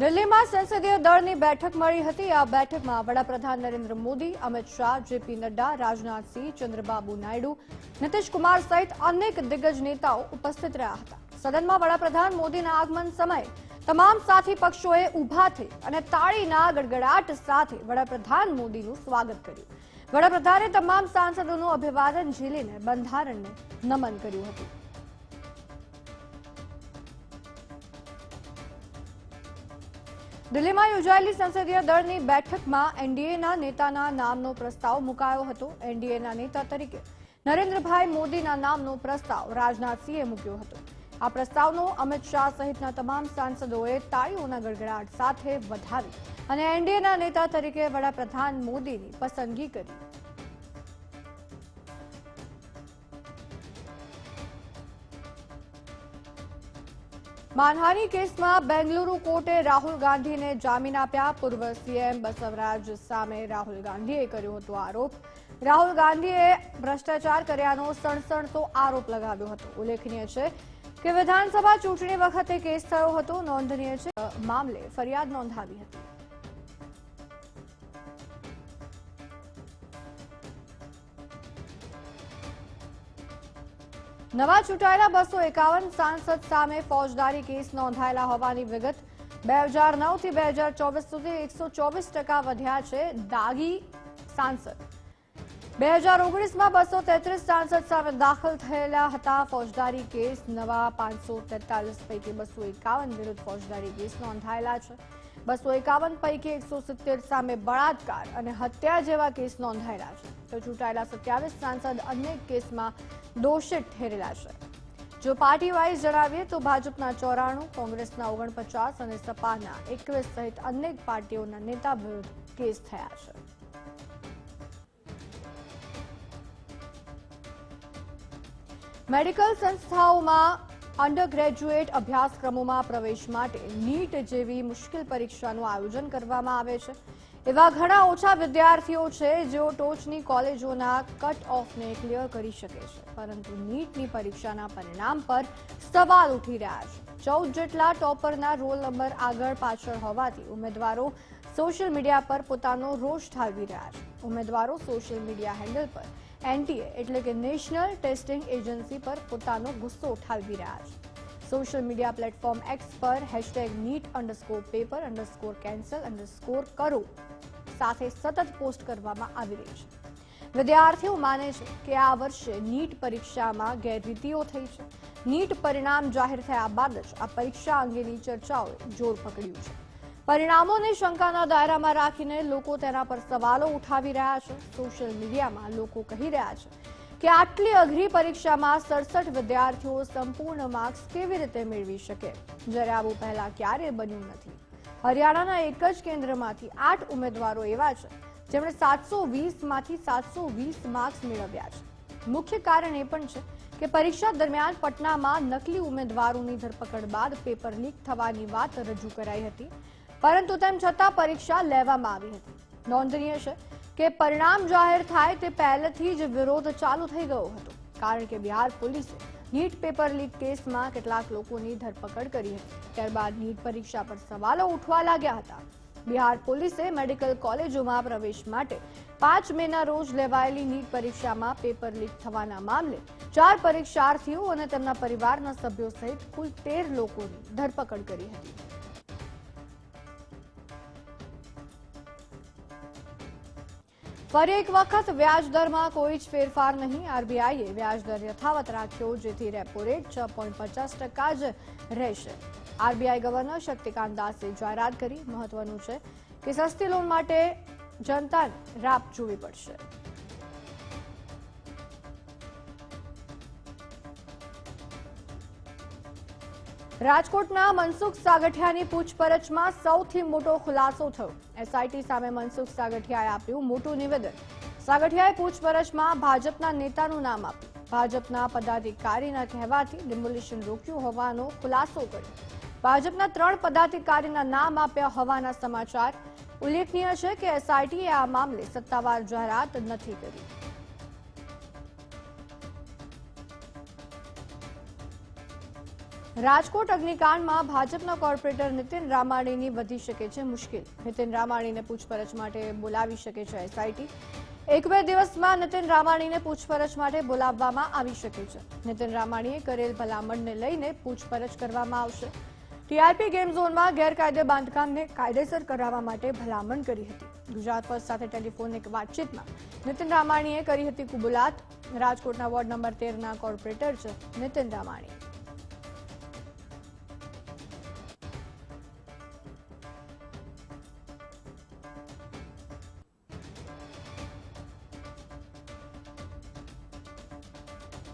દિલ્હીમાં સંસદીય દળની બેઠક મળી હતી. આ બેઠકમાં વડાપ્રધાન નરેન્દ્ર મોદી, અમિત શાહ, જેપી નડ્ડા રાજનાથસિંહ ચંદ્રબાબુ નાયડુ નીતિશકુમાર સહિત અનેક દિગ્ગજ નેતાઓ ઉપસ્થિત રહ્યા હતા. સદનમાં વડાપ્રધાન મોદીના આગમન સમયે તમામ સાથી પક્ષોએ ઊભા થઈ અને તાળીના ગડગડાટ સાથે વડાપ્રધાન મોદીનું સ્વાગત કર્યું. વડાપ્રધાને તમામ સાંસદોનું અભિવાદન ઝીલીને બંધારણને નમન કર્યું હતું. દિલ્હીમાં યોજાયેલી સંસદીય દળની બેઠકમાં એનડીએના નેતાના નામનો પ્રસ્તાવ મુકાયો હતો. એનડીએના નેતા તરીકે નરેન્દ્રભાઈ મોદીના નામનો પ્રસ્તાવ રાજનાથસિંહે મૂક્યો હતો. આ પ્રસ્તાવનો અમિત શાહ સહિતના તમામ સાંસદોએ તાળીઓના ગડગડાટ સાથે વધાવી અને એનડીએના નેતા તરીકે વડાપ્રધાન મોદીની પસંદગી કરી. માનહાની કેસમાં બેંગલુરુ કોર્ટે રાહુલ ગાંધીને જામીન આપ્યા. પૂર્વ સીએમ બસવરાજ સામે રાહુલ ગાંધીએ કર્યો હતો આરોપ. રાહુલ ગાંધીએ ભ્રષ્ટાચાર કર્યાનો સણસણતો આરોપ લગાવ્યો હતો. ઉલ્લેખનીય છે કે વિધાનસભા ચૂંટણી વખતે કેસ થયો હતો. નોંધનીય છે મામલે ફરિયાદ નોંધાવી હતી. નવા ચૂંટાયેલા બસો એકાવન સાંસદ સામે ફોજદારી કેસ નોંધાયેલા હોવાની વિગત. બે હજાર નવથી બે હજાર ચોવીસ સુધી એકસો ચોવીસ ટકા વધ્યા છે દાગી સાંસદ. બે હજાર ઓગણીસમાં બસો તેત્રીસ સાંસદ સામે દાખલ થયેલા હતા ફોજદારી કેસ. નવા પાંચસો તેતાલીસ પૈકી બસો એકાવન વિરુદ્ધ ફોજદારી કેસ નોંધાયેલા છે. બસો એકાવન પૈકી એકસો સિત્તેર સામે બળાત્કાર અને હત્યા જેવા કેસ નોંધાયેલા છે. તો ચૂંટાયેલા સત્યાવીસ સાંસદ અનેક કેસમાં દોષિત ઠેરેલા છે. જો પાર્ટી વાઇઝ જણાવીએ તો ભાજપના ચોરાણું, કોંગ્રેસના ઓગણપચાસ અને સપાના એકવીસ સહિત અનેક પાર્ટીઓના નેતા વિરુદ્ધ કેસ થયા છે. મેડિકલ સંસ્થાઓમાં અંડર ગ્રેજ્યુએટ અભ્યાસક્રમોમાં પ્રવેશ માટે નીટ જેવી મુશ્કેલ પરીક્ષાનું આયોજન કરવામાં આવે છે. એવા ઘણા ઓછા વિદ્યાર્થીઓ છે જેઓ ટોચની કોલેજોના કટ ઓફને ક્લિયર કરી શકે છે. પરંતુ નીટની પરીક્ષાના પરિણામ પર સવાલ ઉઠી રહ્યા છે. ચૌદ જેટલા ટોપરના રોલ નંબર આગળ પાછળ હોવાથી ઉમેદવારો સોશિયલ મીડિયા પર પોતાનો રોષ ઠાલવી રહ્યા છે. ઉમેદવારો સોશિયલ મીડિયા હેન્ડલ પર એનટીએ એટલે કે નેશનલ ટેસ્ટિંગ એજન્સી પર પોતાનો ગુસ્સો ઉઠાવી રહ્યા છે. સોશિયલ મીડિયા પ્લેટફોર્મ એક્સ પર hashtag NEET underscore paper underscore cancel underscore કરો સાથે સતત પોસ્ટ કરવામાં આવી રહી છે. વિદ્યાર્થીઓ માને છે કે આ વર્ષે નીટ પરીક્ષામાં ગેરરીતિઓ થઈ છે. નીટ પરિણામ જાહેર થયા બાદ જ આ પરીક્ષા અંગેની ચર્ચાઓએ જોર પકડ્યું છે. પરિણામોને શંકાના દાયરામાં રાખીને લોકો તેના પર સવાલો ઉઠાવી રહ્યા છે. સોશિયલ મીડિયામાં લોકો કહી રહ્યા છે કે આટલી અઘરી પરીક્ષામાં સડસઠ વિદ્યાર્થીઓ સંપૂર્ણ માર્ક્સ કેવી રીતે મેળવી શકે? જ્યારે આવું પહેલા ક્યારેય બન્યું નથી. હરિયાણાના એક જ કેન્દ્રમાંથી આઠ ઉમેદવારો એવા છે, જેમણે સાતસો વીસમાંથી સાતસો વીસ માર્ક્સ મેળવ્યા છે. મુખ્ય કારણ એ પણ છે કે પરીક્ષા દરમિયાન પટનામાં નકલી ઉમેદવારોની ધરપકડ બાદ પેપર લીક થવાની વાત રજૂ કરાઈ હતી. પરંતુ તેમ છતાં પરીક્ષા લેવામાં આવી હતી. નોંધનીય છે કે પરિણામ જાહેર થાય તે પહેલેથી જ વિરોધ ચાલુ થઈ ગયો હતો. કારણ કે બિહાર પોલીસે નીટ પેપર લીક કેસમાં કેટલાક લોકોની ધરપકડ કરી હતી. ત્યારબાદ નીટ પરીક્ષા પર સવાલો ઉઠવા લાગ્યા હતા. બિહાર પોલીસે મેડિકલ કોલેજોમાં પ્રવેશ માટે પાંચ મેના રોજ લેવાયેલી નીટ પરીક્ષામાં પેપર લીક થવાના મામલે ચાર પરીક્ષાર્થીઓ અને તેમના પરિવારના સભ્યો સહિત કુલ તેર લોકોની ધરપકડ કરી હતી. ફરી એક વખત વ્યાજ દરમાં કોઈ જ ફેરફાર નહીં. આરબીઆઈએ વ્યાજ દર યથાવત રાખ્યો, જેથી રેપો રેટ છ પોઈન્ટ પચાસ ટકા જ રહેશે. આરબીઆઈ ગવર્નર શક્તિકાંત દાસે જાહેરાત કરી, મહત્વનું છે કે સસ્તી લોન માટે જનતાને રાપ જોવી પડશે. રાજકોટના મનસુખ સાગઠિયાની પૂછપરછમાં સૌથી મોટો ખુલાસો થયો. એસઆઈટી સામે મનસુખ સાગઠિયાએ આપ્યું મોટું નિવેદન. સાગઠિયાએ પૂછપરછમાં ભાજપના નેતાનું નામ આપ્યું. ભાજપના પદાધિકારીના કહેવાથી ડિમોલિશન રોક્યું હોવાનો ખુલાસો કર્યો. ભાજપના ત્રણ પદાધિકારીના નામ આપ્યા હોવાના સમાચાર ઉલ્લેખનીય છે કે એસઆઈટીએ આ મામલે સત્તાવાર જાહેરાત નથી કરી. રાજકોટ અગ્નિકાંડમાં ભાજપના કોર્પોરેટર નીતિન રામાણીની વધી શકે છે મુશ્કેલ. નીતિન રામાણીને પૂછપરછ માટે બોલાવી શકે છે એસઆઈટી. એક બે દિવસમાં નીતિન રામાણીને પૂછપરછ માટે બોલાવવામાં આવી શકે છે. નીતિન રામાણીએ કરેલ ભલામણને લઈને પૂછપરછ કરવામાં આવશે. ટીઆરપી ગેમ ઝોનમાં ગેરકાયદે બાંધકામને કાયદેસર કરાવવા માટે ભલામણ કરી હતી. ગુજરાત ફર્સ્ટ સાથે ટેલિફોનિક વાતચીતમાં નીતિન રામાણીએ કરી હતી કુબુલાત. રાજકોટના વોર્ડ નંબર તેરના કોર્પોરેટર છે નીતિન રામાણી.